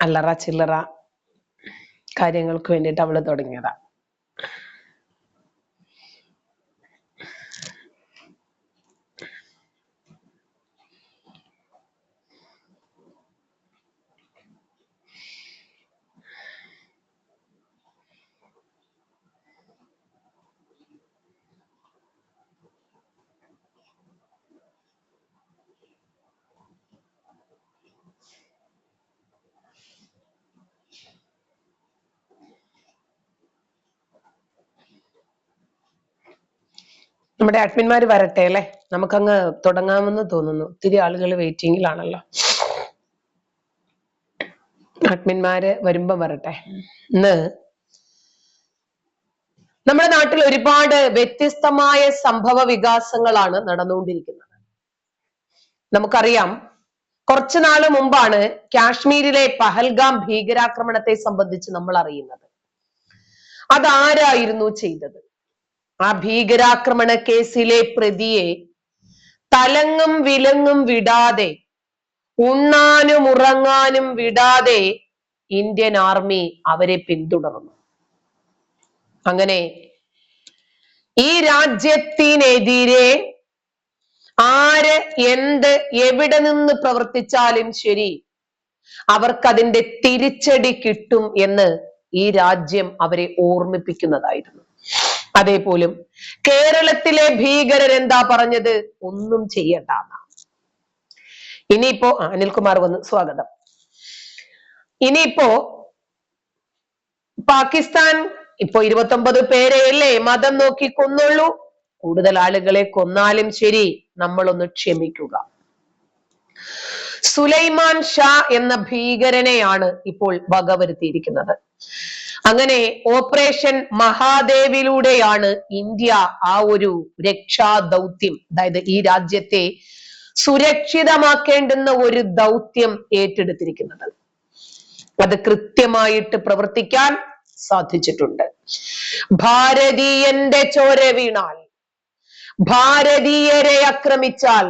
അല്ലറ ചില്ലറ കാര്യങ്ങൾക്ക് വേണ്ടിയിട്ട് അവൾ തുടങ്ങിയതാ. നമ്മുടെ വരട്ടെ അല്ലെ? നമുക്കങ്ങ് തുടങ്ങാമെന്ന് തോന്നുന്നു. ഒത്തിരി ആളുകൾ വെയിറ്റിംഗിലാണല്ലോ അഡ്മിന്മാര് വരുമ്പം വരട്ടെ. ഇന്ന് നമ്മുടെ നാട്ടിൽ ഒരുപാട് വ്യത്യസ്തമായ സംഭവ വികാസങ്ങളാണ് നടന്നുകൊണ്ടിരിക്കുന്നത്. നമുക്കറിയാം കുറച്ചു നാൾ മുമ്പാണ് കാശ്മീരിലെ പഹൽഗാം ഭീകരാക്രമണത്തെ സംബന്ധിച്ച് നമ്മൾ അറിയുന്നത് അതാരായിരുന്നു ചെയ്തത്? ആ ഭീകരാക്രമണ കേസിലെ പ്രതിയെ തലങ്ങും വിലങ്ങും വിടാതെ ഉണ്ണാനും ഉറങ്ങാനും വിടാതെ ഇന്ത്യൻ ആർമി അവരെ പിന്തുടർന്നു. അങ്ങനെ ഈ രാജ്യത്തിനെതിരെ ആര് എന്ത് എവിടെ നിന്ന് പ്രവർത്തിച്ചാലും ശരി അവർക്കതിന്റെ തിരിച്ചടി കിട്ടും എന്ന് ഈ രാജ്യം അവരെ ഓർമ്മിപ്പിക്കുന്നതായിരുന്നു. അതേപോലും കേരളത്തിലെ ഭീകരർ എന്താ പറഞ്ഞത്? ഒന്നും ചെയ്യണ്ട ഇനിയിപ്പോ അനിൽകുമാർ വന്ന് സ്വാഗതം. ഇനിയിപ്പോ പാകിസ്ഥാൻ ഇപ്പൊ ഇരുപത്തൊമ്പത് പേരെയല്ലേ മതം നോക്കി കൊന്നുള്ളൂ കൂടുതൽ ആളുകളെ കൊന്നാലും ശരി നമ്മളൊന്ന് ക്ഷമിക്കുക. സുലൈമാൻ ഷാ എന്ന ഭീകരനെയാണ് ഇപ്പോൾ വകവരുത്തിയിരിക്കുന്നത്. അങ്ങനെ ഓപ്പറേഷൻ മഹാദേവിലൂടെയാണ് ഇന്ത്യ ആ ഒരു രക്ഷാ ദൗത്യം അതായത് ഈ രാജ്യത്തെ സുരക്ഷിതമാക്കേണ്ടുന്ന ഒരു ദൗത്യം ഏറ്റെടുത്തിരിക്കുന്നത്. അത് കൃത്യമായിട്ട് പ്രവർത്തിക്കാൻ സാധിച്ചിട്ടുണ്ട്. ഭാരതീയന്റെ ചോര വീണാൽ ഭാരതീയരെ ആക്രമിച്ചാൽ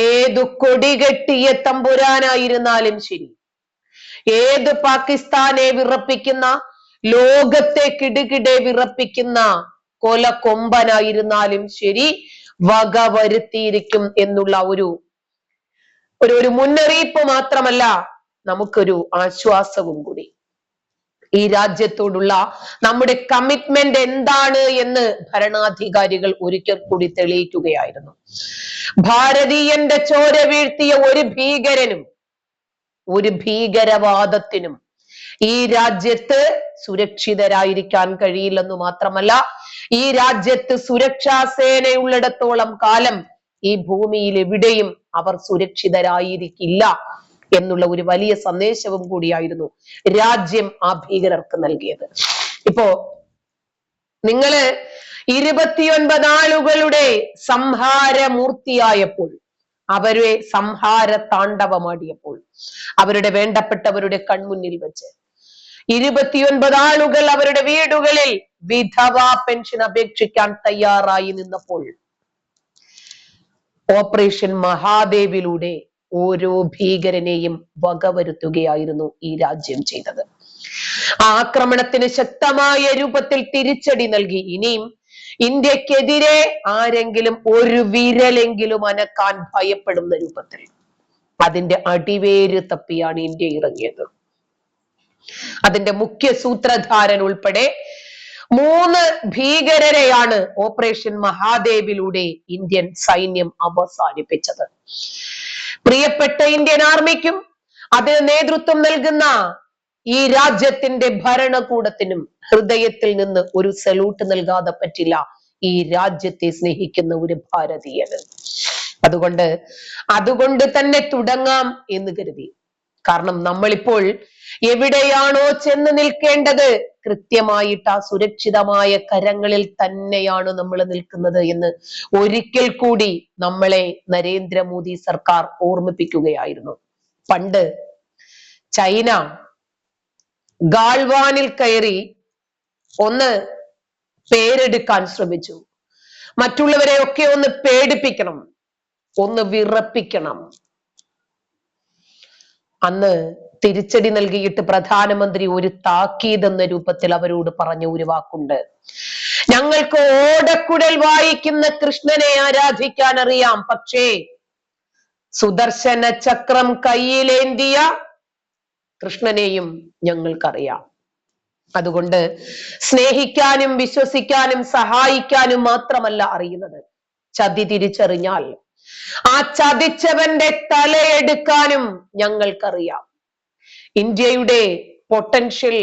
ഏതു കൊടികെട്ടിയ തമ്പുരാനായിരുന്നാലും ശരി. ഏത് പാകിസ്ഥാനെ വിറപ്പിക്കുന്ന ലോകത്തെ കിടുകിടെ വിറപ്പിക്കുന്ന കൊല കൊമ്പനായിരുന്നാലും ശരി വക വരുത്തിയിരിക്കും എന്നുള്ള ഒരു ഒരു മുന്നറിയിപ്പ് മാത്രമല്ല നമുക്കൊരു ആശ്വാസവും കൂടി. ഈ രാജ്യത്തോടുള്ള നമ്മുടെ കമ്മിറ്റ്മെന്റ് എന്താണ് എന്ന് ഭരണാധികാരികൾ ഒരിക്കൽ കൂടി തെളിയിക്കുകയായിരുന്നു. ഭാരതീയന്റെ ചോര വീഴ്ത്തിയ ഒരു ഭീകരനും ഒരു ഭീകരവാദത്തിനും ഈ രാജ്യത്ത് സുരക്ഷിതരായിരിക്കാൻ കഴിയില്ലെന്ന് മാത്രമല്ല ഈ രാജ്യത്ത് സുരക്ഷാ സേനയുള്ളിടത്തോളം കാലം ഈ ഭൂമിയിൽ എവിടെയും അവർ സുരക്ഷിതരായിരിക്കില്ല. എന്നുള്ള ഒരു വലിയ സന്ദേശവും കൂടിയായിരുന്നു രാജ്യം ആ ഭീകരർക്ക് നൽകിയത്. ഇപ്പോ നിങ്ങൾ ഇരുപത്തിയൊൻപത് ആളുകളുടെ സംഹാരമൂർത്തിയായപ്പോൾ അവരെ സംഹാര താണ്ഡവമാടിയപ്പോൾ അവരുടെ വേണ്ടപ്പെട്ടവരുടെ കൺമുന്നിൽ വെച്ച് ഇരുപത്തിയൊൻപത് ആളുകൾ അവരുടെ വീടുകളിൽ വിധവാ പെൻഷൻ അപേക്ഷിക്കാൻ തയ്യാറായി നിന്നപ്പോൾ ഓപ്പറേഷൻ മഹാദേവിലൂടെ ഓരോ ഭീകരനെയും വകവരുത്തുകയായിരുന്നു ഈ രാജ്യം ചെയ്തത്. ആക്രമണത്തിന് ശക്തമായ രൂപത്തിൽ തിരിച്ചടി നൽകി. ഇനിയും ഇന്ത്യക്കെതിരെ ആരെങ്കിലും ഒരു വിരലെങ്കിലും അനക്കാൻ ഭയപ്പെടുന്ന രൂപത്തിൽ. അതിന്റെ അടിവേര് തപ്പിയാണ് ഇന്ത്യ ഇറങ്ങിയത്. അതിന്റെ മുഖ്യ സൂത്രധാരൻ ഉൾപ്പെടെ മൂന്ന് ഭീകരരെയാണ് ഓപ്പറേഷൻ മഹാദേവിലൂടെ ഇന്ത്യൻ സൈന്യം അവസാനിപ്പിച്ചത്. പ്രിയപ്പെട്ട ഇന്ത്യൻ ആർമിക്കും അതിന് നേതൃത്വം നൽകുന്ന ഈ രാജ്യത്തിന്റെ ഭരണകൂടത്തിനും ഹൃദയത്തിൽ നിന്ന് ഒരു സല്യൂട്ട് നൽകാതെ പറ്റില്ല. ഈ രാജ്യത്തെ സ്നേഹിക്കുന്ന ഒരു ഭാരതീയന്. അതുകൊണ്ട് അതുകൊണ്ട് തന്നെ തുടങ്ങാം എന്ന് കരുതി. കാരണം നമ്മളിപ്പോൾ എവിടെയാണോ ചെന്ന് നിൽക്കേണ്ടത്? കൃത്യമായിട്ട് ആ സുരക്ഷിതമായ കരങ്ങളിൽ തന്നെയാണ് നമ്മൾ നിൽക്കുന്നത് എന്ന് ഒരിക്കൽ കൂടി നമ്മളെ നരേന്ദ്രമോദി സർക്കാർ ഓർമ്മിപ്പിക്കുകയായിരുന്നു. പണ്ട് ചൈന ഗാൾവാനിൽ കയറി ഒന്ന് പേരെടുക്കാൻ ശ്രമിച്ചു. മറ്റുള്ളവരെ ഒക്കെ ഒന്ന് പേടിപ്പിക്കണം ഒന്ന് വിറപ്പിക്കണം. അന്ന് തിരിച്ചടി നൽകിയിട്ട് പ്രധാനമന്ത്രി ഒരു താക്കീത് എന്ന രൂപത്തിൽ അവരോട് പറഞ്ഞ ഒരു വാക്കുണ്ട്. ഞങ്ങൾക്ക് ഓടക്കുഴൽ വായിക്കുന്ന കൃഷ്ണനെ ആരാധിക്കാൻ അറിയാം പക്ഷേ സുദർശന ചക്രം കയ്യിലേന്തിയ കൃഷ്ണനെയും ഞങ്ങൾക്കറിയാം. അതുകൊണ്ട് സ്നേഹിക്കാനും വിശ്വസിക്കാനും സഹായിക്കാനും മാത്രമല്ല അറിയുന്നത്. ചതി തിരിച്ചറിഞ്ഞാൽ ആ ചതിച്ചവന്റെ തലയെടുക്കാനും ഞങ്ങൾക്കറിയാം. ഇന്ത്യയുടെ പൊട്ടൻഷ്യൽ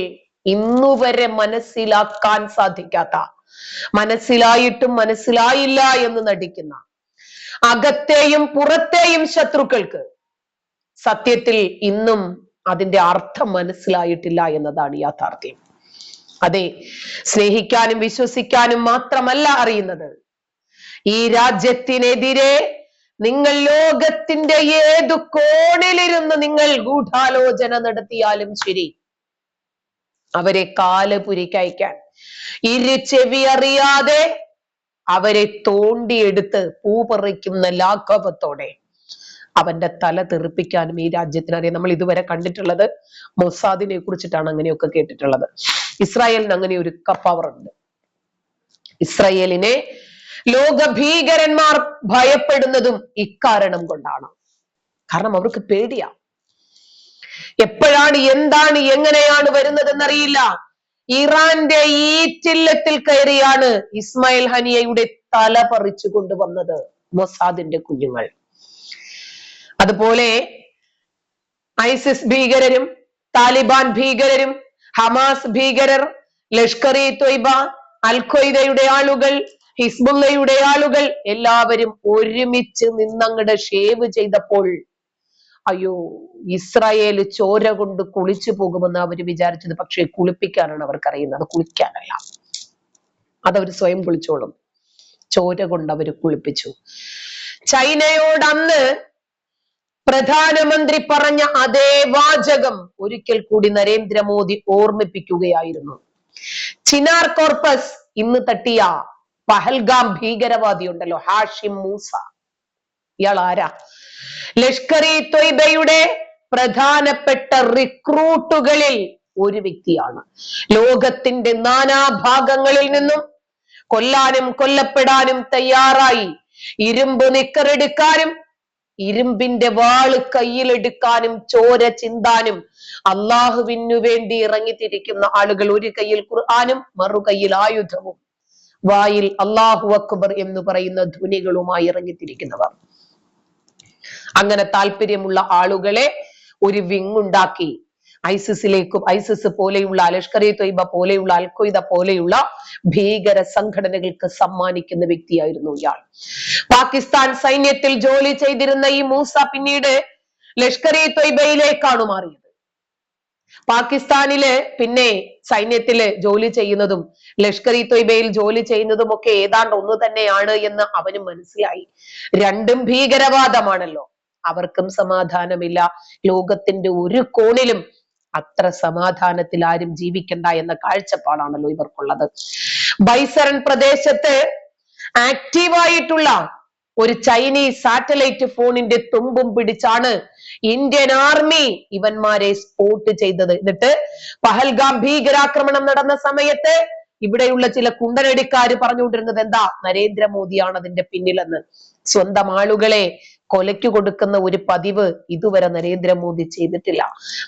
ഇന്നുവരെ മനസ്സിലാക്കാൻ സാധിക്കാത്ത മനസ്സിലായിട്ടും മനസ്സിലായില്ല എന്ന് നടിക്കുന്ന അകത്തെയും പുറത്തെയും ശത്രുക്കൾക്ക് സത്യത്തിൽ ഇന്നും അതിന്റെ അർത്ഥം മനസ്സിലായിട്ടില്ല എന്നതാണ് യാഥാർത്ഥ്യം. അതെ സ്നേഹിക്കാനും വിശ്വസിക്കാനും മാത്രമല്ല അറിയുന്നത്. ഈ രാജ്യത്തിനെതിരെ നിങ്ങൾ ലോകത്തിന്റെ ഏതു കോണിലിരുന്ന് നിങ്ങൾ ഗൂഢാലോചന നടത്തിയാലും ശരി. അവരെ കാൽ പുരിക്കയക്കാൻ ഇരു ചെവി അറിയാതെ അവരെ തോണ്ടിയെടുത്ത് പൂ പറിക്കുന്ന ലാഘവത്തോടെ അവന്റെ തല തെറിപ്പിക്കാനും ഈ രാജ്യത്തിന് അറിയാം നമ്മൾ ഇതുവരെ കണ്ടിട്ടുള്ളത് മൊസാദിനെ കുറിച്ചിട്ടാണ് അങ്ങനെയൊക്കെ കേട്ടിട്ടുള്ളത്. ഇസ്രായേലിന് അങ്ങനെ ഒരു കപ്പവർ ഉണ്ട് ഇസ്രായേലിനെ ലോക ഭീകരന്മാർ ഭയപ്പെടുന്നതും ഇക്കാരണം കൊണ്ടാണ്. കാരണം അവർക്ക് പേടിയാ. എപ്പോഴാണ് എന്താണ് എങ്ങനെയാണ് വരുന്നതെന്നറിയില്ല. ഇറാന്റെ ഈ ചില്ലത്തിൽ കയറിയാണ് ഇസ്മായിൽ ഹനിയയുടെ തല പറിച്ചു കൊണ്ടുവന്നത് മൊസാദിന്റെ കുഞ്ഞുങ്ങൾ. അതുപോലെ ഐസിസ് ഭീകരരും താലിബാൻ ഭീകരരും ഹമാസ് ഭീകരർ ലഷ്കർ ഇ തൊയ്ബ അൽഖയുടെ ആളുകൾ ഹിസ്ബുള്ളയുടെ ആളുകൾ എല്ലാവരും ഒരുമിച്ച് നിന്നങ്ങടെ ഷേവ് ചെയ്തപ്പോൾ അയ്യോ ഇസ്രായേൽ ചോര കൊണ്ട് കുളിച്ചു പോകുമെന്ന് അവർ വിചാരിച്ചത്. പക്ഷേ കുളിപ്പിക്കാനാണ് അവർക്ക് അറിയുന്നത് കുളിക്കാനല്ല. അതവർ സ്വയം കുളിച്ചോളും. ചോര കൊണ്ട് അവർ കുളിപ്പിച്ചു. ചൈനയോട് അന്ന് പ്രധാനമന്ത്രി പറഞ്ഞ അതേ വാചകം ഒരിക്കൽ കൂടി നരേന്ദ്രമോദി ഓർമ്മിപ്പിക്കുകയായിരുന്നു. ചിനാർ കോർപ്പസ് ഇന്ന് തട്ടിയ പഹൽഗാം ഭീകരവാദി ഉണ്ടല്ലോ ഹാഷിം മൂസ. ഇയാൾ ആരാ ലഷ്കർ ഇ തൊയ്ബയുടെ പ്രധാനപ്പെട്ട റിക്രൂട്ടുകളിൽ ഒരു വ്യക്തിയാണ്. ലോകത്തിന്റെ നാനാഭാഗങ്ങളിൽ നിന്നും കൊല്ലാനും കൊല്ലപ്പെടാനും തയ്യാറായി. ഇരുമ്പ് നിക്കറെടുക്കാനും ഇരുമ്പിന്റെ വാൾ കയ്യിലെടുക്കാനും ചോര ചിന്താനും അള്ളാഹുവിനു വേണ്ടി ഇറങ്ങിത്തിരിക്കുന്ന ആളുകൾ ഒരു കയ്യിൽ ഖുർആാനും കയ്യിൽ ആയുധവും. വായിൽ അള്ളാഹു അക്ബർ എന്ന് പറയുന്ന ധ്വനികളുമായി ഇറങ്ങിത്തിരിക്കുന്നവർ. അങ്ങനെ താല്പര്യമുള്ള ആളുകളെ ഒരു വിങ്ങുണ്ടാക്കി ഐസിസിലേക്കും ഐസിസ് പോലെയുള്ള ലഷ്കർ ഇ തൊയ്ബ പോലെയുള്ള അൽഖ്വയ്ദ പോലെയുള്ള ഭീകര സംഘടനകൾക്ക് സമ്മാനിക്കുന്ന വ്യക്തിയായിരുന്നു ഇയാൾ. പാകിസ്ഥാൻ സൈന്യത്തിൽ ജോലി ചെയ്തിരുന്ന ഈ മൂസ പിന്നീട് ലഷ്കർ ഇ തൊയ്ബയിലേക്കാണ് മാറിയത്. പാകിസ്ഥാനിൽ പിന്നെ സൈന്യത്തിൽ ജോലി ചെയ്യുന്നതും ലഷ്കർ ഇ തൊയ്ബയിൽ ജോലി ചെയ്യുന്നതും ഒക്കെ ഏതാണ്ട് ഒന്ന് തന്നെയാണ് എന്ന് അവന് മനസ്സിലായി. രണ്ടും ഭീകരവാദമാണല്ലോ. അവർക്കും സമാധാനമില്ല. ലോകത്തിന്റെ ഒരു കോണിലും അത്ര സമാധാനത്തിൽ ആരും ജീവിക്കണ്ട എന്ന കാഴ്ചപ്പാടാണല്ലോ ഇവർക്കുള്ളത്. ബൈസറൻ പ്രദേശത്ത് ആക്റ്റീവായിട്ടുള്ള ഒരു ചൈനീസ് സാറ്റലൈറ്റ് ഫോണിന്റെ തുമ്പും പിടിച്ചാണ് ഇന്ത്യൻ ആർമി ഇവന്മാരെ സ്പോട്ട് ചെയ്തത്. എന്നിട്ട് പഹൽഗാം ഭീകരാക്രമണം നടന്ന സമയത്ത് ഇവിടെയുള്ള ചില കുണ്ടനടിക്കാര് പറഞ്ഞുകൊണ്ടിരുന്നത് എന്താ? നരേന്ദ്രമോദിയാണ് അതിന്റെ പിന്നിലെന്ന്. സ്വന്തം ആളുകളെ കൊലയ്ക്ക് കൊടുക്കുന്ന ഒരു പതിവ് ഇതുവരെ നരേന്ദ്രമോദി ചെയ്തിട്ടില്ല.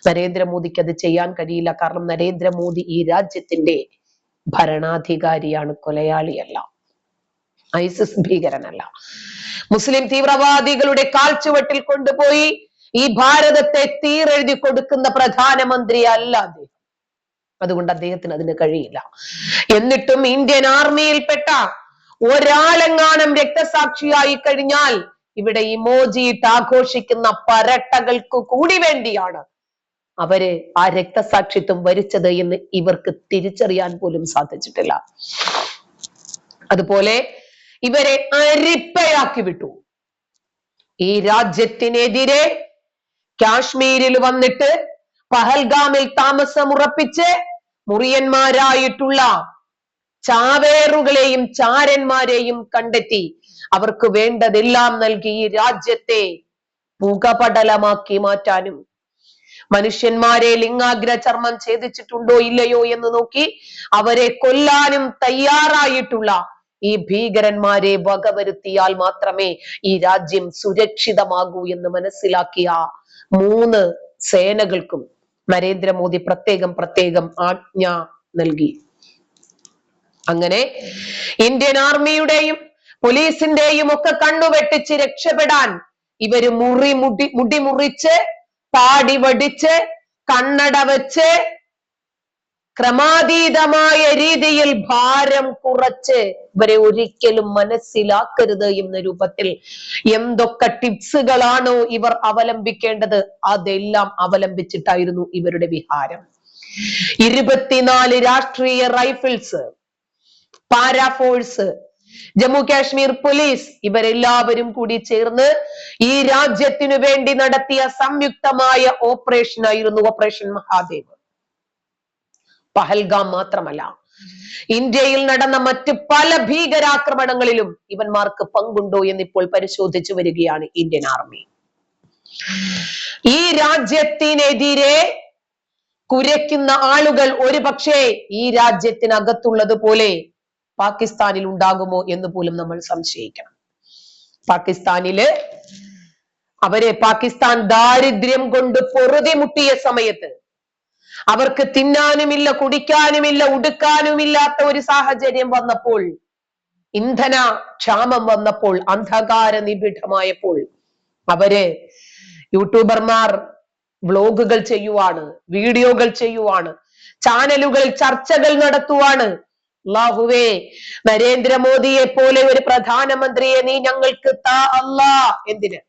നരേന്ദ്രമോദിക്ക് അത് ചെയ്യാൻ കഴിയില്ല. കാരണം നരേന്ദ്രമോദി ഈ രാജ്യത്തിന്റെ ഭരണാധികാരിയാണ് കൊലയാളിയല്ല. ഐസിസ് ഭീകരനല്ല. മുസ്ലിം തീവ്രവാദികളുടെ കാൽച്ചുവട്ടിൽ കൊണ്ടുപോയി ഈ ഭാരതത്തെ തീരെഴുതി കൊടുക്കുന്ന പ്രധാനമന്ത്രി അല്ല അദ്ദേഹം. അതുകൊണ്ട് അദ്ദേഹത്തിന് അതിന് കഴിയില്ല. എന്നിട്ടും ഇന്ത്യൻ ആർമിയിൽപ്പെട്ട ഒരാളെങ്ങാനും രക്തസാക്ഷിയായി കഴിഞ്ഞാൽ ഇവിടെ ഈ മോജി ആഘോഷിക്കുന്ന പരട്ടകൾക്ക് കൂടി വേണ്ടിയാണ് അവർ ആ രക്തസാക്ഷിത്വം വരിച്ചത് എന്ന് ഇവർക്ക് തിരിച്ചറിയാൻ പോലും സാധിച്ചിട്ടില്ല. അതുപോലെ ഇവരെ അരിപ്പയാക്കി വിട്ടു. ഈ രാജ്യത്തിനെതിരെ കാശ്മീരിൽ വന്നിട്ട് പഹൽഗാമിൽ താമസമുറപ്പിച്ച് മുറിയന്മാരായിട്ടുള്ള ചാവേറുകളെയും ചാരന്മാരെയും കണ്ടെത്തി. അവർക്ക് വേണ്ടതെല്ലാം നൽകി ഈ രാജ്യത്തെ പുകപടലമാക്കി മാറ്റാനും. മനുഷ്യന്മാരെ ലിംഗാഗ്ര ചർമ്മം ഛേദിച്ചിട്ടുണ്ടോ ഇല്ലയോ എന്ന് നോക്കി അവരെ കൊല്ലാനും തയ്യാറായിട്ടുള്ള ഈ ഭീകരന്മാരെ വകവരുത്തിയാൽ മാത്രമേ ഈ രാജ്യം സുരക്ഷിതമാകൂ എന്ന് മനസ്സിലാക്കിയ മൂന്ന് സേനകൾക്കും നരേന്ദ്രമോദി പ്രത്യേകം പ്രത്യേകം ആജ്ഞ നൽകി. അങ്ങനെ ഇന്ത്യൻ ആർമിയുടെയും പോലീസിന്റെയും ഒക്കെ കണ്ണുവെട്ടിച്ച് രക്ഷപ്പെടാൻ ഇവർ മുറി മുടി മുടി മുറിച്ച് താടി വടിച്ച് കണ്ണട വെച്ച് ക്രമാതീതമായ രീതിയിൽ ഭാരം കുറച്ച് ഇവരെ ഒരിക്കലും മനസ്സിലാക്കരുത് എന്ന രൂപത്തിൽ എന്തൊക്കെ ടിപ്സുകളാണോ ഇവർ അവലംബിക്കേണ്ടത് അതെല്ലാം അവലംബിച്ചിട്ടായിരുന്നു ഇവരുടെ വിഹാരം. ഇരുപത്തിനാല് Rashtriya rifles para force Jammu Kashmir police ഇവരെല്ലാവരും കൂടി ചേർന്ന് ഈ രാജ്യത്തിനു വേണ്ടി നടത്തിയ സംയുക്തമായ ഓപ്പറേഷൻ ആയിരുന്നു ഓപ്പറേഷൻ മഹാദേവ്. പഹൽഗാം മാത്രമല്ല. ഇന്ത്യയിൽ നടന്ന മറ്റ് പല ഭീകരാക്രമണങ്ങളിലും ഇവന്മാർക്ക് പങ്കുണ്ടോ എന്ന് ഇപ്പോൾ പരിശോധിച്ചു വരികയാണ് ഇന്ത്യൻ ആർമി. ഈ രാജ്യത്തിനെതിരെ കുരയ്ക്കുന്ന ആളുകൾ ഒരു പക്ഷേ ഈ രാജ്യത്തിനകത്തുള്ളത് പോലെ പാകിസ്ഥാനിൽ ഉണ്ടാകുമോ എന്ന് പോലും നമ്മൾ സംശയിക്കണം. പാകിസ്ഥാനിൽ അവരെ പാകിസ്ഥാൻ ദാരിദ്ര്യം കൊണ്ട് പൊറുതി മുട്ടിയ സമയത്ത് അവർക്ക് തിന്നാനുമില്ല കുടിക്കാനുമില്ല ഉടുക്കാനുമില്ലാത്ത ഒരു സാഹചര്യം വന്നപ്പോൾ ഇന്ധന ക്ഷാമം വന്നപ്പോൾ അന്ധകാര നിബിഡമായപ്പോൾ അവർ യൂട്യൂബർമാർ വ്ലോഗുകൾ ചെയ്യുവാണ് വീഡിയോകൾ ചെയ്യുവാണ് ചാനലുകൾ ചർച്ചകൾ നടത്തുവാണ്. അള്ളാഹുവേ നരേന്ദ്രമോദിയെ പോലെ ഒരു പ്രധാനമന്ത്രിയെ നീ ഞങ്ങൾക്ക് താ അല്ലാ. എന്തിന്?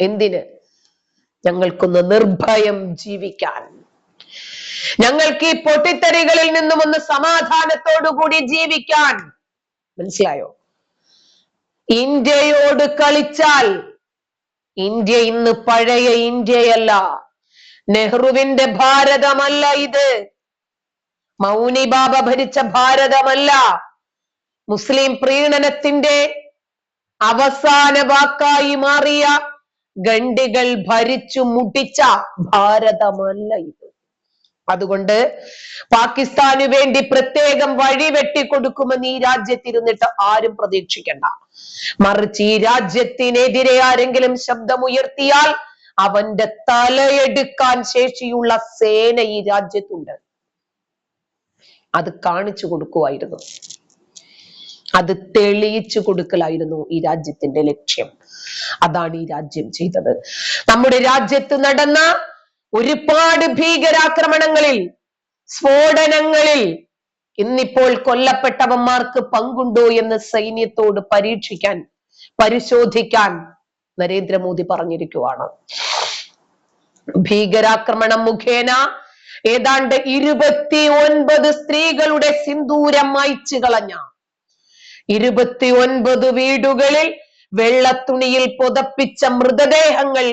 എന്തിന്? ഞങ്ങൾക്കൊന്ന് നിർഭയം ജീവിക്കാൻ. ഞങ്ങൾക്ക് ഈ പൊട്ടിത്തെറികളിൽ നിന്നും ഒന്ന് സമാധാനത്തോടുകൂടി ജീവിക്കാൻ. മനസ്സിലായോ? ഇന്ത്യയോട് കളിച്ചാൽ ഇന്ത്യ ഇന്ന് പഴയ ഇന്ത്യയല്ല. നെഹ്റുവിന്റെ ഭാരതമല്ല ഇത്. മൗനി ബാബ ഭരിച്ച ഭാരതമല്ല. മുസ്ലിം പ്രീണനത്തിന്റെ അവസാന വാക്കായി മാറിയ ഗണ്ടികൾ ഭരിച്ചു മുടിച്ച ഭാരതമല്ല ഇത്. അതുകൊണ്ട് പാകിസ്ഥാന് വേണ്ടി പ്രത്യേകം വഴി വെട്ടിക്കൊടുക്കുമെന്ന് ഈ രാജ്യത്തിരുന്നിട്ട് ആരും പ്രതീക്ഷിക്കണ്ട. മറിച്ച് ഈ രാജ്യത്തിനെതിരെ ആരെങ്കിലും ശബ്ദമുയർത്തിയാൽ അവന്റെ തലയെടുക്കാൻ ശേഷിയുള്ള സേന ഈ രാജ്യത്തുണ്ട്. അത് കാണിച്ചു കൊടുക്കുമായിരുന്നു അത് തെളിയിച്ചു കൊടുക്കലായിരുന്നു ഈ രാജ്യത്തിന്റെ ലക്ഷ്യം. അതാണ് ഈ രാജ്യം ചെയ്തത്. നമ്മുടെ രാജ്യത്ത് നടന്ന ഒരുപാട് ഭീകരാക്രമണങ്ങളിൽ സ്ഫോടനങ്ങളിൽ ഇന്നിപ്പോൾ കൊല്ലപ്പെട്ടവന്മാർക്ക് പങ്കുണ്ടോ എന്ന് സൈന്യത്തോട് പരീക്ഷിക്കാൻ പരിശോധിക്കാൻ നരേന്ദ്രമോദി പറഞ്ഞിരിക്കുവാണ്. ഭീകരാക്രമണം മുഖേന ഏതാണ്ട് ഇരുപത്തി ഒൻപത് സ്ത്രീകളുടെ സിന്ദൂരം മായ്ച്ചു കളഞ്ഞ ഇരുപത്തി ഒൻപത് വീടുകളിൽ വെള്ളത്തുണിയിൽ പുതപ്പിച്ച മൃതദേഹങ്ങൾ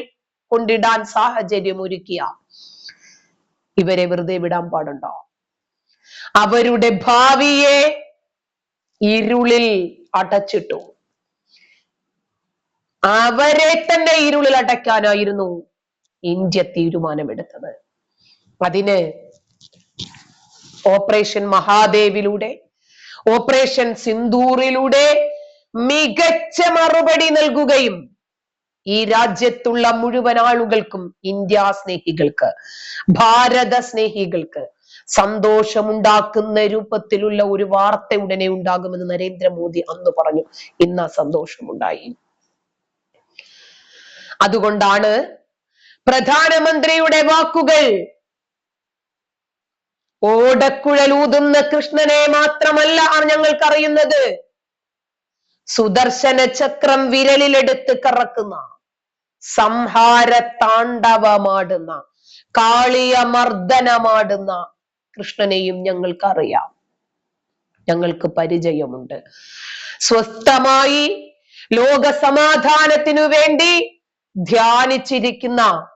കൊണ്ടിടാൻ സാഹചര്യം ഒരുക്കിയ ഇവരെ വെറുതെ വിടാൻ പാടുണ്ടോ? അവരുടെ ഭാവിയെ ഇരുളിൽ അടച്ചിട്ടു. അവരെ തന്നെ ഇരുളിൽ അടയ്ക്കാനായിരുന്നു ഇന്ത്യ തീരുമാനമെടുത്തത്. അതിന് ഓപ്പറേഷൻ മഹാദേവിലൂടെ ഓപ്പറേഷൻ സിന്ദൂറിലൂടെ മികച്ച മറുപടി നൽകുകയും ഈ രാജ്യത്തുള്ള മുഴുവൻ ആളുകൾക്കും ഇന്ത്യ സ്നേഹികൾക്ക് ഭാരത സ്നേഹികൾക്ക് സന്തോഷമുണ്ടാക്കുന്ന രൂപത്തിലുള്ള ഒരു വാർത്ത ഉടനെ ഉണ്ടാകുമെന്ന് നരേന്ദ്രമോദി അന്ന് പറഞ്ഞു. ഇന്ന് ആ സന്തോഷമുണ്ടായി. അതുകൊണ്ടാണ് പ്രധാനമന്ത്രിയുടെ വാക്കുകൾ ഓടക്കുഴലൂതുന്ന കൃഷ്ണനെ മാത്രമല്ല ഞങ്ങൾക്കറിയുന്നത്. സുദർശന ചക്രം വിരലിലെടുത്ത് കറക്കുന്ന സംഹാര താണ്ഡവമാടുന്ന കാളിയ മർദ്ദനമാടുന്ന കൃഷ്ണനെയും ഞങ്ങൾക്കറിയാം. ഞങ്ങൾക്ക് പരിചയമുണ്ട്. സ്വസ്ഥമായി ലോക സമാധാനത്തിനു വേണ്ടി ധ്യാനിച്ചിരിക്കുന്ന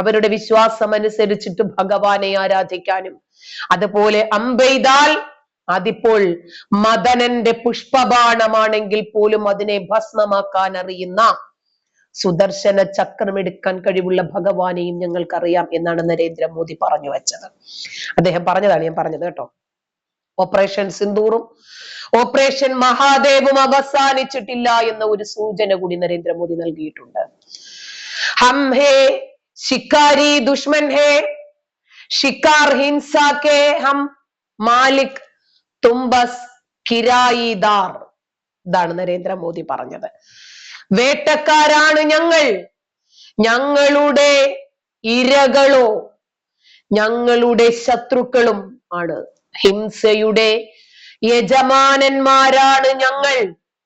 അവരുടെ വിശ്വാസം അനുസരിച്ചിട്ട് ഭഗവാനെ ആരാധിക്കാനും. അതുപോലെ അമ്പെയ്താൽ അതിപ്പോൾ മദനന്റെ പുഷ്പബാണമാണെങ്കിൽ പോലും അതിനെ ഭസ്മമാക്കാൻ അറിയുന്ന സുദർശന ചക്രമെടുക്കാൻ കഴിവുള്ള ഭഗവാനെയും ഞങ്ങൾക്കറിയാം എന്നാണ് നരേന്ദ്രമോദി പറഞ്ഞു വെച്ചത്. അദ്ദേഹം പറഞ്ഞതാണ് ഞാൻ പറഞ്ഞത് കേട്ടോ. ഓപ്പറേഷൻ സിന്ദൂറും ഓപ്പറേഷൻ മഹാദേവും അവസാനിച്ചിട്ടില്ല എന്ന ഒരു സൂചന കൂടി നരേന്ദ്രമോദി നൽകിയിട്ടുണ്ട്. ഹം ഹേ ശിക്കാരി ദുഷ്മൻ ഹേ शिकार हिंसा के हम മാലിക് തുംബസ് കിരായിദാർ ഇതാണ് നരേന്ദ്രമോദി പറഞ്ഞത് വേട്ടക്കാരാണ് ഞങ്ങൾ ഞങ്ങളുടെ ഇരകളോ ഞങ്ങളുടെ ശത്രുക്കളും ആണ് ഹിംസയുടെ യജമാനന്മാരാണ് ഞങ്ങൾ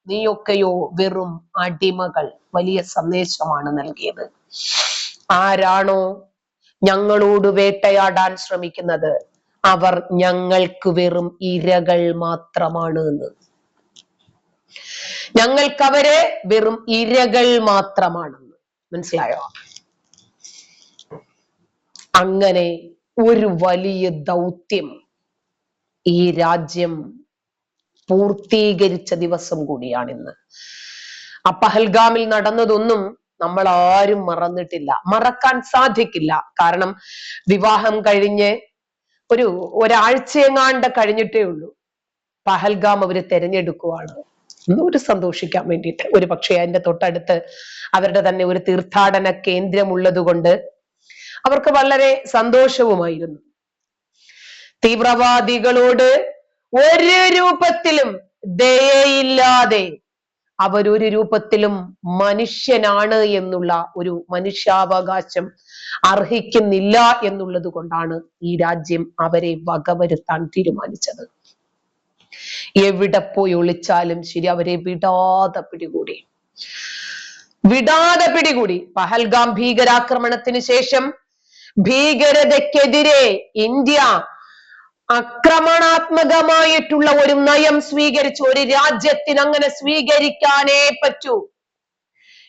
നീയൊക്കെയോ വെറും അടിമകൾ വലിയ സന്ദേശമാണ് നൽകിയത് ആരാണോ ഞങ്ങളോട് വേട്ടയാടാൻ ശ്രമിക്കുന്നത്? അവർ ഞങ്ങൾക്ക് വെറും ഇരകൾ മാത്രമാണ് എന്ന്. ഞങ്ങൾക്ക് അവരെ വെറും ഇരകൾ മാത്രമാണെന്ന്. മനസ്സിലായോ? അങ്ങനെ ഒരു വലിയ ദൗത്യം ഈ രാജ്യം പൂർത്തീകരിച്ച ദിവസം കൂടിയാണിന്ന്. ആ പഹൽഗാമിൽ നടന്നതൊന്നും നമ്മൾ ആരും മറന്നിട്ടില്ല. മറക്കാൻ സാധിക്കില്ല. കാരണം വിവാഹം കഴിഞ്ഞ് ഒരു ഒരാഴ്ചയെങ്ങാണ്ട് കഴിഞ്ഞിട്ടേ ഉള്ളൂ. പഹൽഗാം അവർ തിരഞ്ഞെടുക്കുവാണ്. ഒരു സന്തോഷിക്കാൻ വേണ്ടിയിട്ട്. ഒരു പക്ഷേ അതിന്റെ തൊട്ടടുത്ത് അവരുടെ തന്നെ ഒരു തീർത്ഥാടന കേന്ദ്രമുള്ളത് കൊണ്ട് അവർക്ക് വളരെ സന്തോഷവുമായിരുന്നു. തീവ്രവാദികളോട് ഒരു രൂപത്തിലും ദയയില്ലാതെ അവരൊരു രൂപത്തിലും മനുഷ്യനാണ് എന്നുള്ള ഒരു മനുഷ്യാവകാശം അർഹിക്കുന്നില്ല എന്നുള്ളത് കൊണ്ടാണ് ഈ രാജ്യം അവരെ വകവരുത്താൻ തീരുമാനിച്ചത്. എവിടെ പോയി ഒളിച്ചാലും ശരി അവരെ വിടാതെ പിടികൂടി. വിടാതെ പിടികൂടി. പഹൽഗാം ഭീകരാക്രമണത്തിന് ശേഷം ഭീകരതയ്ക്കെതിരെ ഇന്ത്യ ആക്രമണാത്മകമായിട്ടുള്ള ഒരു നയം സ്വീകരിച്ചു ഒരു രാജ്യത്തിന് അങ്ങനെ സ്വീകരിക്കാനേ പറ്റൂ.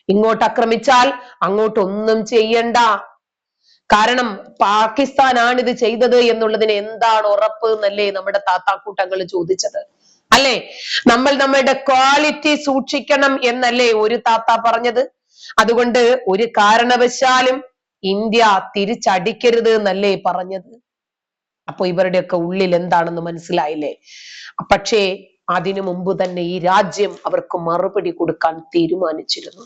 ഇങ്ങോട്ട് ആക്രമിച്ചാൽ അങ്ങോട്ട് ഒന്നും ചെയ്യണ്ട. കാരണം പാകിസ്ഥാനാണ് ഇത് ചെയ്തത് എന്നുള്ളതിന് എന്താണ് ഉറപ്പ് എന്നല്ലേ നമ്മുടെ താത്താക്കൂട്ടങ്ങൾ ചോദിച്ചത്. അല്ലെ? നമ്മൾ നമ്മളുടെ ക്വാളിറ്റി സൂക്ഷിക്കണം എന്നല്ലേ ഒരു താത്ത പറഞ്ഞത്. അതുകൊണ്ട് ഒരു കാരണവശാലും ഇന്ത്യ തിരിച്ചടിക്കരുത് എന്നല്ലേ പറഞ്ഞത്. അപ്പൊ ഇവരുടെയൊക്കെ ഉള്ളിൽ എന്താണെന്ന് മനസ്സിലായില്ലേ? പക്ഷേ അതിനു മുമ്പ് തന്നെ ഈ രാജ്യം അവർക്ക് മറുപടി കൊടുക്കാൻ തീരുമാനിച്ചിരുന്നു.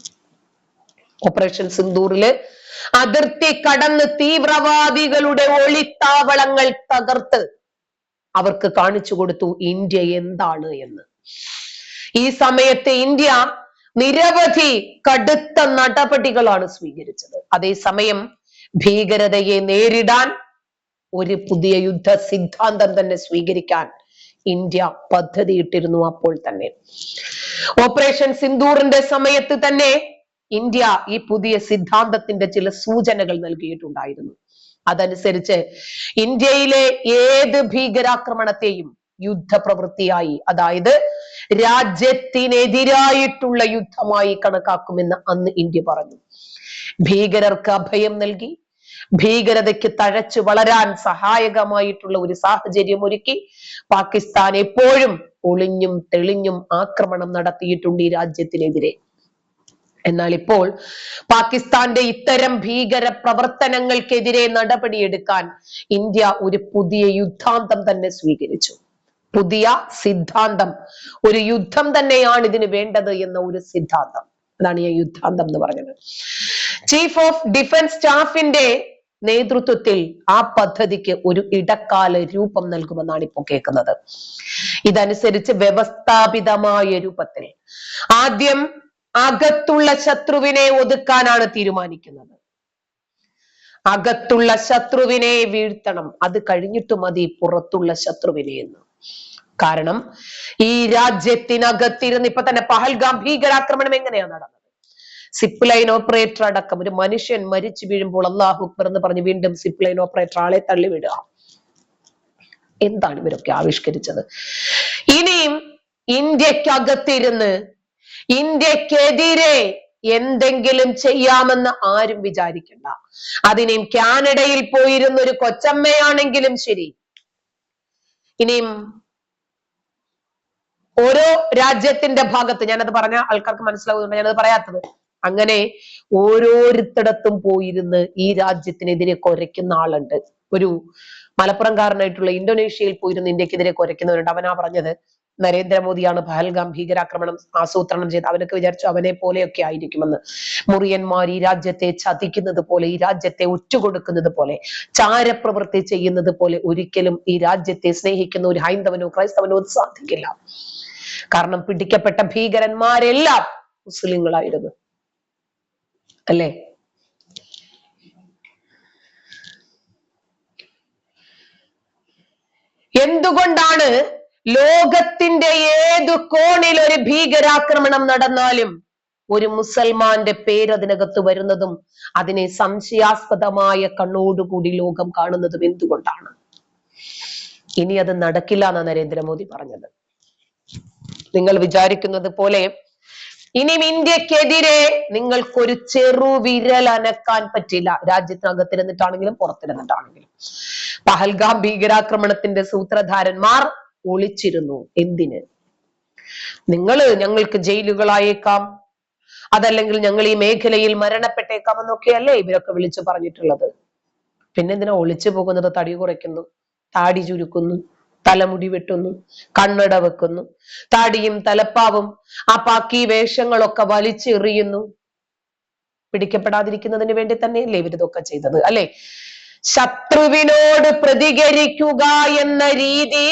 ഓപ്പറേഷൻ സിന്ദൂറിൽ അതിർത്തി കടന്ന് തീവ്രവാദികളുടെ ഒളിത്താവളങ്ങൾ തകർത്ത് അവർക്ക് കാണിച്ചു കൊടുത്തു ഇന്ത്യ എന്താണ് എന്ന്. ഈ സമയത്ത് ഇന്ത്യ നിരവധി കടുത്ത നടപടികളാണ് സ്വീകരിച്ചത്. അതേസമയം ഭീകരതയെ നേരിടാൻ ഒരു പുതിയ യുദ്ധ സിദ്ധാന്തം തന്നെ സ്വീകരിക്കാൻ ഇന്ത്യ പദ്ധതിയിട്ടിരുന്നു അപ്പോൾ തന്നെ. ഓപ്പറേഷൻ സിന്ദൂറിന്റെ സമയത്ത് തന്നെ ഇന്ത്യ ഈ പുതിയ സിദ്ധാന്തത്തിന്റെ ചില സൂചനകൾ നൽകിയിട്ടുണ്ടായിരുന്നു. അതനുസരിച്ച് ഇന്ത്യയിലെ ഏത് ഭീകരാക്രമണത്തെയും യുദ്ധപ്രവൃത്തിയായി അതായത് രാജ്യത്തിനെതിരായിട്ടുള്ള യുദ്ധമായി കണക്കാക്കുമെന്ന് അന്ന് ഇന്ത്യ പറഞ്ഞു. ഭീകരർക്ക് അഭയം നൽകി ഭീകരതയ്ക്ക് തഴച്ചു വളരാൻ സഹായകമായിട്ടുള്ള ഒരു സാഹചര്യം ഒരുക്കി പാകിസ്ഥാൻ എപ്പോഴും ഒളിഞ്ഞും തെളിഞ്ഞും ആക്രമണം നടത്തിയിട്ടുണ്ട് ഈ രാജ്യത്തിനെതിരെ. എന്നാൽ ഇപ്പോൾ പാകിസ്ഥാന്റെ ഇത്തരം ഭീകര പ്രവർത്തനങ്ങൾക്കെതിരെ നടപടിയെടുക്കാൻ ഇന്ത്യ ഒരു പുതിയ യുദ്ധാന്തം തന്നെ സ്വീകരിച്ചു. പുതിയ സിദ്ധാന്തം. ഒരു യുദ്ധം തന്നെയാണ് ഇതിന് വേണ്ടത് എന്ന ഒരു സിദ്ധാന്തം. അതാണ് ഈ യുദ്ധാന്തം എന്ന് പറഞ്ഞത് ചീഫ് ഓഫ് ഡിഫൻസ് സ്റ്റാഫിന്റെ നേതൃത്വത്തിൽ ആ പദ്ധതിക്ക് ഒരു ഇടക്കാല രൂപം നൽകുമെന്നാണ് ഇപ്പോൾ കേൾക്കുന്നത്. ഇതനുസരിച്ച് വ്യവസ്ഥാപിതമായ രൂപത്തിൽ ആദ്യം അകത്തുള്ള ശത്രുവിനെ ഒതുക്കാനാണ് തീരുമാനിക്കുന്നത്. അകത്തുള്ള ശത്രുവിനെ വീഴ്ത്തണം. അത് കഴിഞ്ഞിട്ട് മതി പുറത്തുള്ള ശത്രുവിനെ എന്ന്. കാരണം ഈ രാജ്യത്തിനകത്തിരുന്ന് ഇപ്പൊ തന്നെ പഹൽഗാം ഭീകരാക്രമണം എങ്ങനെയാണ് നടന്നത്? സിപ്പ് ലൈൻ ഓപ്പറേറ്റർ അടക്കം. ഒരു മനുഷ്യൻ മരിച്ചു വീഴുമ്പോൾ അള്ളാഹു അക്ബർ എന്ന് പറഞ്ഞ് വീണ്ടും സിപ്പ് ലൈൻ ഓപ്പറേറ്റർ ആളെ തള്ളിവിടുക. എന്താണ് ഇവരൊക്കെ ആവിഷ്കരിച്ചത്? ഇനിയും ഇന്ത്യക്കകത്തിരുന്ന് ഇന്ത്യക്കെതിരെ എന്തെങ്കിലും ചെയ്യാമെന്ന് ആരും വിചാരിക്കണ്ട. അതിനെയും കാനഡയിൽ പോയിരുന്ന ഒരു കൊച്ചമ്മയാണെങ്കിലും ശരി. ഇനിയും ഓരോ രാജ്യത്തിന്റെ ഭാഗത്ത് ഞാനത് പറഞ്ഞ ആൾക്കാർക്ക് മനസ്സിലാവുന്നുണ്ട്? ഞാനത് പറയാത്തത്. അങ്ങനെ ഓരോരുത്തടത്തും പോയിരുന്ന് ഈ രാജ്യത്തിനെതിരെ കുരയ്ക്കുന്ന ആളുണ്ട്. ഒരു മലപ്പുറംകാരനായിട്ടുള്ള ഇന്തോനേഷ്യയിൽ പോയിരുന്ന് ഇന്ത്യക്കെതിരെ കുരയ്ക്കുന്നവരുണ്ട്. അവനാ പറഞ്ഞത് നരേന്ദ്രമോദിയാണ് പഹൽഗാം ഭീകരാക്രമണം ആസൂത്രണം ചെയ്ത് അവനൊക്കെ വിചാരിച്ചു അവനെ പോലെയൊക്കെ ആയിരിക്കുമെന്ന്. മുറിയന്മാർ ഈ രാജ്യത്തെ ചതിക്കുന്നത് പോലെ ഈ രാജ്യത്തെ ഒറ്റുകൊടുക്കുന്നത് പോലെ ചാരപ്രവൃത്തി ചെയ്യുന്നത് പോലെ ഒരിക്കലും ഈ രാജ്യത്തെ സ്നേഹിക്കുന്ന ഒരു ഹൈന്ദവനോ ക്രൈസ്തവനോ സാധിക്കില്ല. കാരണം പിടിക്കപ്പെട്ട ഭീകരന്മാരെല്ലാം മുസ്ലിങ്ങളായിരുന്നു. അല്ലേ? എന്തുകൊണ്ടാണ് ലോകത്തിന്റെ ഏതു കോണിൽ ഒരു ഭീകരാക്രമണം നടന്നാലും ഒരു മുസൽമാന്റെ പേര് അതിനകത്ത് വരുന്നതും അതിനെ സംശയാസ്പദമായ കണ്ണോടുകൂടി ലോകം കാണുന്നതും എന്തുകൊണ്ടാണ്? ഇനി അത് നടക്കില്ല എന്നാണ് നരേന്ദ്രമോദി പറഞ്ഞത്. നിങ്ങൾ വിചാരിക്കുന്നത് പോലെ ഇനിയും ഇന്ത്യക്കെതിരെ നിങ്ങൾക്കൊരു ചെറുവിരൽ അനക്കാൻ പറ്റില്ല. രാജ്യത്തിനകത്തിരുന്നിട്ടാണെങ്കിലും പുറത്തിരുന്നിട്ടാണെങ്കിലും. പഹൽഗാം ഭീകരാക്രമണത്തിന്റെ സൂത്രധാരന്മാർ ഒളിച്ചിരുന്നു. എന്തിന്? നിങ്ങൾ ഞങ്ങൾക്ക് ജയിലുകളായേക്കാം. അതല്ലെങ്കിൽ ഞങ്ങൾ ഈ മേഖലയിൽ മരണപ്പെട്ടേക്കാം എന്നൊക്കെയല്ലേ ഇവരൊക്കെ വിളിച്ചു പറഞ്ഞിട്ടുള്ളത്. പിന്നെന്തിനാ ഒളിച്ചു പോകുന്നത്? തടി കുറയ്ക്കുന്നു താടി ചുരുക്കുന്നു. തലമുടി വെട്ടുന്നു കണ്ണട വെക്കുന്നു താടിയും തലപ്പാവും ആ പാക്കി വേഷങ്ങളൊക്കെ വലിച്ചെറിയുന്നു. പിടിക്കപ്പെടാതിരിക്കുന്നതിന് വേണ്ടി തന്നെയല്ലേ ഇവരിതൊക്കെ ചെയ്തത് അല്ലെ? ശത്രുവിനോട് പ്രതികരിക്കുക എന്ന രീതി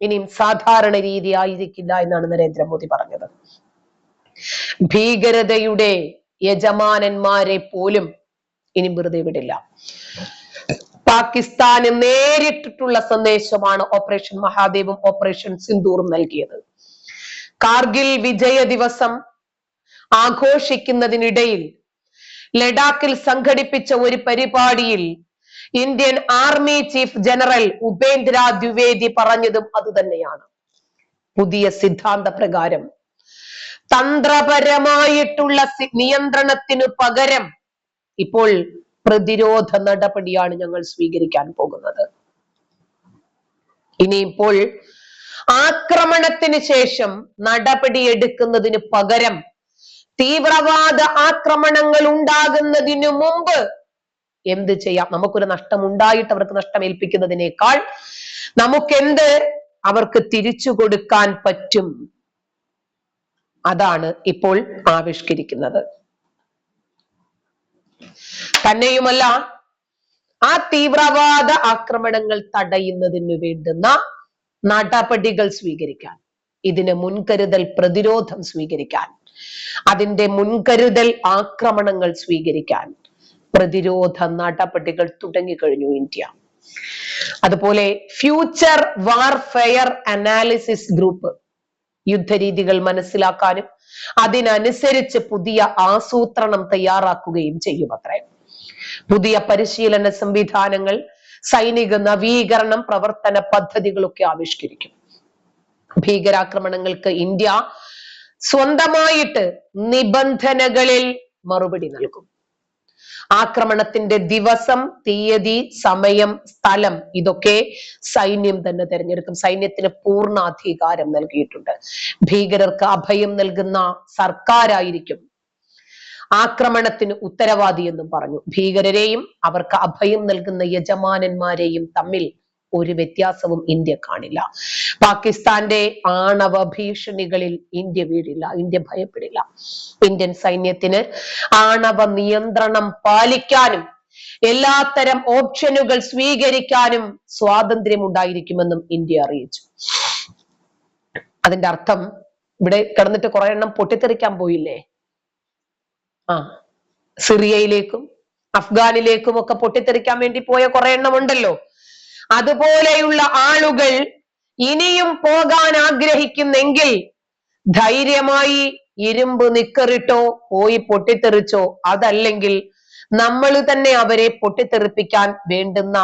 ഇനിയും സാധാരണ രീതി ആയിരിക്കില്ല എന്നാണ് നരേന്ദ്രമോദി പറഞ്ഞത്. ഭീകരതയുടെ യജമാനന്മാരെ പോലും ഇനി വെറുതെ വിടില്ല. പാകിസ്ഥാന് നേരിട്ടിട്ടുള്ള സന്ദേശമാണ് ഓപ്പറേഷൻ മഹാദേവും ഓപ്പറേഷൻ സിന്ദൂറും നൽകിയത്. കാർഗിൽ വിജയ ദിവസം ആഘോഷിക്കുന്നതിനിടയിൽ ലഡാക്കിൽ സംഘടിപ്പിച്ച ഒരു പരിപാടിയിൽ Indian army chief general Upendra Dwivedi പറഞ്ഞതും അതുതന്നെയാണ്. പുതിയ സിദ്ധാന്ത പ്രകാരം തന്ത്രപരമായിട്ടുള്ള നിയന്ത്രണത്തിനു പകരം ഇപ്പോൾ പ്രതിരോധ നടപടിയാണ് ഞങ്ങൾ സ്വീകരിക്കാൻ പോകുന്നത്. ഇനിയിപ്പോൾ ആക്രമണത്തിന് ശേഷം നടപടി എടുക്കുന്നതിന് പകരം തീവ്രവാദ ആക്രമണങ്ങൾ ഉണ്ടാകുന്നതിനു മുമ്പ് എന്ത് ചെയ്യാം? നമുക്കൊരു നഷ്ടം ഉണ്ടായിട്ട് അവർക്ക് നഷ്ടം ഏൽപ്പിക്കുന്നതിനേക്കാൾ നമുക്കെന്ത് അവർക്ക് തിരിച്ചു കൊടുക്കാൻ പറ്റും? അതാണ് ഇപ്പോൾ ആവിഷ്കരിക്കുന്നത്. തന്നെയുമല്ല ആ തീവ്രവാദ ആക്രമണങ്ങൾ തടയുന്നതിന് വേണ്ടുന്ന നടപടികൾ സ്വീകരിക്കാൻ ഇതിന് മുൻകരുതൽ പ്രതിരോധം സ്വീകരിക്കാൻ അതിന്റെ മുൻകരുതൽ ആക്രമണങ്ങൾ സ്വീകരിക്കാൻ പ്രതിരോധ നടപടികൾ തുടങ്ങിക്കഴിഞ്ഞു ഇന്ത്യ. അതുപോലെ ഫ്യൂച്ചർ വാർഫെയർ അനാലിസിസ് ഗ്രൂപ്പ് യുദ്ധരീതികൾ മനസ്സിലാക്കാനും അതിനനുസരിച്ച് പുതിയ ആസൂത്രണം തയ്യാറാക്കുകയും ചെയ്യും അത്രേ. പുതിയ പരിശീലന സംവിധാനങ്ങൾ സൈനിക നവീകരണം പ്രവർത്തന പദ്ധതികളൊക്കെ ആവിഷ്കരിക്കും. ഭീകരാക്രമണങ്ങൾക്ക് ഇന്ത്യ സ്വന്തമായിട്ട് നിബന്ധനകളിൽ മറുപടി നൽകും. ആക്രമണത്തിന്റെ ദിവസം തീയതി സമയം സ്ഥലം ഇതൊക്കെ സൈന്യം തന്നെ തിരഞ്ഞെടുക്കും. സൈന്യത്തിന് പൂർണ അധികാരം നൽകിയിട്ടുണ്ട്. ഭീകരർക്ക് അഭയം നൽകുന്ന സർക്കാരായിരിക്കും. ആക്രമണത്തിന് ഉത്തരവാദി എന്നും പറഞ്ഞു. ഭീകരരെയും അവർക്ക് അഭയം നൽകുന്ന യജമാനന്മാരെയും തമ്മിൽ ഒരു വ്യത്യാസവും ഇന്ത്യ കാണില്ല. പാകിസ്ഥാന്റെ ആണവ ഭീഷണികളിൽ ഇന്ത്യ വീഴില്ല ഇന്ത്യ ഭയപ്പെടില്ല. ഇന്ത്യൻ സൈന്യത്തിന് ആണവ നിയന്ത്രണം പാലിക്കാനും എല്ലാത്തരം ഓപ്ഷനുകൾ സ്വീകരിക്കാനും സ്വാതന്ത്ര്യം ഉണ്ടായിരിക്കുമെന്നും ഇന്ത്യ അറിയിച്ചു. അതിന്റെ അർത്ഥം ഇവിടെ കിടന്നിട്ട് കുറെ എണ്ണം പൊട്ടിത്തെറിക്കാൻ പോയില്ലേ? ആ സിറിയയിലേക്കും അഫ്ഗാനിലേക്കും ഒക്കെ പൊട്ടിത്തെറിക്കാൻ വേണ്ടി പോയ കുറെ എണ്ണം ഉണ്ടല്ലോ. അതുപോലെയുള്ള ആളുകൾ ഇനിയും പോകാൻ ആഗ്രഹിക്കുന്നെങ്കിൽ ധൈര്യമായി ഇരുമ്പ് നിക്കറിട്ടോ പോയി പൊട്ടിത്തെറിച്ചോ അതല്ലെങ്കിൽ നമ്മൾ തന്നെ അവരെ പൊട്ടിത്തെറിപ്പിക്കാൻ വേണ്ടുന്ന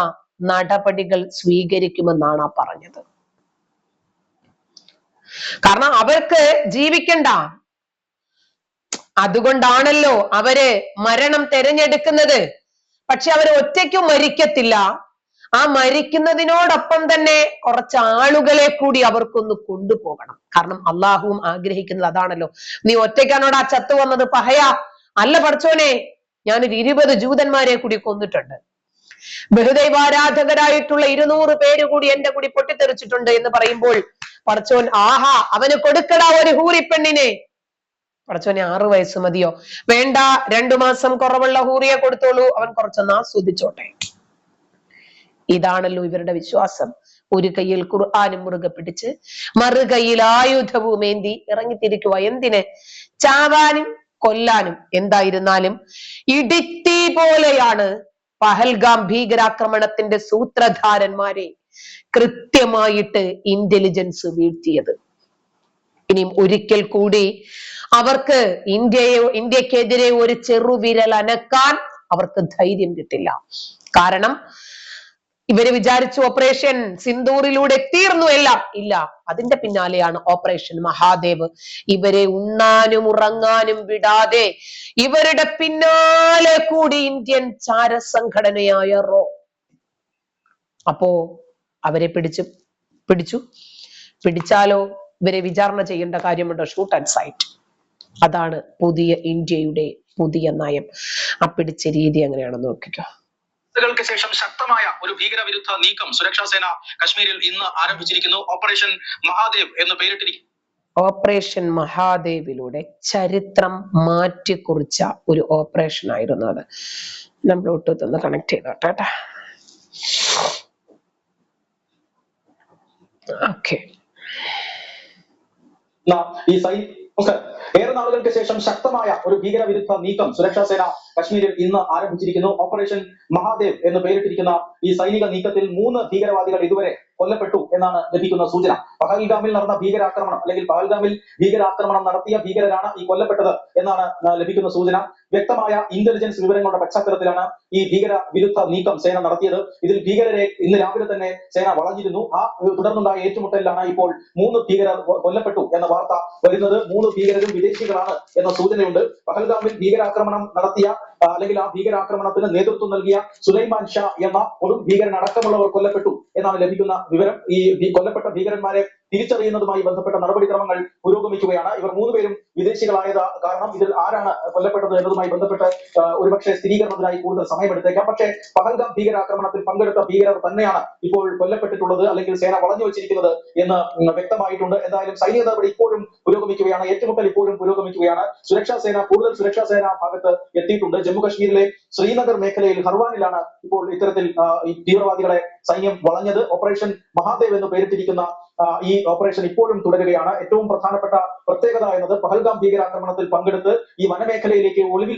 നടപടികൾ സ്വീകരിക്കുമെന്നാണ് ആ പറഞ്ഞത്. കാരണം അവർക്ക് ജീവിക്കണ്ട. അതുകൊണ്ടാണല്ലോ അവർ മരണം തെരഞ്ഞെടുക്കുന്നത്. പക്ഷെ അവർ ഒറ്റയ്ക്കും മരിക്കത്തില്ല. ആ മരിക്കുന്നതിനോടൊപ്പം തന്നെ കുറച്ച് ആളുകളെ കൂടി അവർക്കൊന്ന് കൊണ്ടുപോകണം. കാരണം അള്ളാഹുവും ആഗ്രഹിക്കുന്നത് അതാണല്ലോ. നീ ഒറ്റയ്ക്കാണോടാ ചത്തു വന്നത്? പഹയ. അല്ല പഠിച്ചോനെ ഞാനൊരു ഇരുപത് ജൂതന്മാരെ കൂടി കൊന്നിട്ടുണ്ട്. ബഹുദൈവാരാധകരായിട്ടുള്ള ഇരുന്നൂറ് പേര് കൂടി എന്റെ കൂടി പൊട്ടിത്തെറിച്ചിട്ടുണ്ട് എന്ന് പറയുമ്പോൾ പടച്ചോൻ ആഹാ അവന് കൊടുക്കടാ ഒരു ഹൂറിപ്പെണ്ണിനെ. പടച്ചോനെ ആറു വയസ്സ് മതിയോ? വേണ്ട രണ്ടു മാസം കുറവുള്ള ഹൂറിയെ കൊടുത്തോളൂ. അവൻ കുറച്ചൊന്ന് ആസ്വദിച്ചോട്ടെ. ഇതാണല്ലോ ഇവരുടെ വിശ്വാസം. ഒരു കയ്യിൽ ഖുർആാനും മുറുകെ പിടിച്ച് മറു കയ്യിൽ ആയുധവും ഏന്തി ഇറങ്ങിത്തിരിക്കുക എന്തിന്? ചാവാനും കൊല്ലാനും എന്തായിരുന്നാലും ഇടിത്തി പോലെയാണ് പഹൽഗാം ഭീകരാക്രമണത്തിന്റെ സൂത്രധാരന്മാരെ കൃത്യമായിട്ട് ഇന്റലിജൻസ് വീഴ്ത്തിയത്. ഇനിയും ഒരിക്കൽ കൂടി അവർക്ക് ഇന്ത്യയെ ഇന്ത്യക്കെതിരെ ഒരു ചെറുവിരൽ അനക്കാൻ അവർക്ക് ധൈര്യം കിട്ടില്ല. കാരണം ഇവർ വിചാരിച്ചു ഓപ്പറേഷൻ സിന്ദൂറിലൂടെ തീർന്നു എല്ലാം. ഇല്ല അതിന്റെ പിന്നാലെയാണ് ഓപ്പറേഷൻ മഹാദേവ്. ഇവരെ ഉണ്ണാനും ഉറങ്ങാനും വിടാതെ ഇവരുടെ പിന്നാലെ കൂടി ഇന്ത്യൻ ചാരസംഘടനയായ റോ. അപ്പോ അവരെ പിടിച്ചു പിടിച്ചു. പിടിച്ചാലോ ഇവരെ വിചാരണ ചെയ്യേണ്ട കാര്യമുണ്ടോ? ഷൂട്ട് ആൻഡ് സൈറ്റ് അതാണ് പുതിയ ഇന്ത്യയുടെ പുതിയ നയം. ആ പിടിച്ച രീതി എങ്ങനെയാണെന്ന് നോക്കിക്കോ. ൾക്ക് ശേഷം ശക്തമായ ഒരു ഭീകരവിരുദ്ധ നീക്കം സുരക്ഷാ സേന കശ്മീരിൽ ഇന്ന് ആരംഭിച്ചിരിക്കുന്നു. ഓപ്പറേഷൻ മഹാദേവ് എന്ന് പേരിട്ടിരിക്കുന്നു. ഓപ്പറേഷൻ മഹാദേവിലൂടെ ചരിത്രം മാറ്റിക്കുറിച്ച ഒരു ഓപ്പറേഷൻ ആയിരുന്നു അത്. ഞാൻ ബ്ലൂടൂത്ത് ഒന്ന് കണക്ട് ചെയ്തോട്ടെ കേട്ടാ ഓക്കെ ഈ സൈ നമസ്കാരം. ഏറെ നാളുകൾക്ക് ശേഷം ശക്തമായ ഒരു ഭീകരവിരുദ്ധ നീക്കം സുരക്ഷാ സേന കശ്മീരിൽ ഇന്ന് ആരംഭിച്ചിരിക്കുന്നു. ഓപ്പറേഷൻ മഹാദേവ് എന്ന് പേരിട്ടിരിക്കുന്ന ഈ സൈനിക നീക്കത്തിൽ മൂന്ന് ഭീകരവാദികൾ ഇതുവരെ കൊല്ലപ്പെട്ടു എന്നാണ് ലഭിക്കുന്ന സൂചന. പഹൽഗാമിൽ നടന്ന ഭീകരാക്രമണം അല്ലെങ്കിൽ പഹൽഗാമിൽ ഭീകരാക്രമണം നടത്തിയ ഭീകരരാണ് ഈ കൊല്ലപ്പെട്ടത് എന്നാണ് ലഭിക്കുന്ന സൂചന. വ്യക്തമായ ഇന്റലിജൻസ് വിവരങ്ങളുടെ പശ്ചാത്തലത്തിലാണ് ഈ ഭീകര വിരുദ്ധ നീക്കം സേന നടത്തിയത്. ഇതിൽ ഭീകരരെ ഇന്ന് രാവിലെ തന്നെ സേന വളഞ്ഞിരുന്നു. ആ തുടർന്നുണ്ടായ ഏറ്റുമുട്ടലിലാണ് ഇപ്പോൾ മൂന്ന് ഭീകരർ കൊല്ലപ്പെട്ടു എന്ന വാർത്ത വരുന്നത്. മൂന്ന് ഭീകരരും വിദേശികളാണ് എന്ന സൂചനയുണ്ട്. പഹൽഗാമിൽ ഭീകരാക്രമണം നടത്തിയ അല്ലെങ്കിൽ ആ ഭീകരാക്രമണത്തിന് നേതൃത്വം നൽകിയ സുലൈമാൻ ഷാ എന്ന ഒരു ഭീകരൻ അടക്കമുള്ളവർ കൊല്ലപ്പെട്ടു എന്നാണ് ലഭിക്കുന്ന വിവരം. ഈ കൊല്ലപ്പെട്ട ഭീകരന്മാരെ തിരിച്ചറിയുന്നതുമായി ബന്ധപ്പെട്ട നടപടിക്രമങ്ങൾ പുരോഗമിക്കുകയാണ്. ഇവർ മൂന്നുപേരും വിദേശികളായത് കാരണം ഇതിൽ ആരാണ് കൊല്ലപ്പെട്ടത് എന്നതുമായി ബന്ധപ്പെട്ട് ഒരുപക്ഷെ സ്ഥിരീകരണത്തിനായി കൂടുതൽ സമയമെടുത്തേക്കാം. പക്ഷേ പഹൽഗാം ഭീകരാക്രമണത്തിൽ പങ്കെടുത്ത ഭീകരർ തന്നെയാണ് ഇപ്പോൾ കൊല്ലപ്പെട്ടിട്ടുള്ളത് അല്ലെങ്കിൽ സേന വളഞ്ഞു വെച്ചിരിക്കുന്നത് എന്ന് വ്യക്തമായിട്ടുണ്ട്. എന്തായാലും സൈനിക നടപടി ഇപ്പോഴും പുരോഗമിക്കുകയാണ്. ഏറ്റുമുട്ടൽ ഇപ്പോഴും പുരോഗമിക്കുകയാണ്. സുരക്ഷാ സേന കൂടുതൽ സുരക്ഷാ സേന ഭാഗത്ത് എത്തിയിട്ടുണ്ട്. ജമ്മു കാശ്മീരിലെ ശ്രീനഗർ മേഖലയിൽ ഹർവാനിലാണ് ഇപ്പോൾ ഇത്തരത്തിൽ തീവ്രവാദികളെ സൈന്യം വളഞ്ഞത്. ഓപ്പറേഷൻ മഹാദേവ് എന്ന് പേരിട്ടിരിക്കുന്ന ഈ ഓപ്പറേഷൻ ഇപ്പോഴും തുടരുകയാണ്. ഏറ്റവും പ്രധാനപ്പെട്ട പ്രത്യേകത എന്നത് പഹൽഗാം ഭീകരാക്രമണത്തിൽ പങ്കെടുത്ത് ഈ വനമേഖലയിലേക്ക് ഒളിവിൽ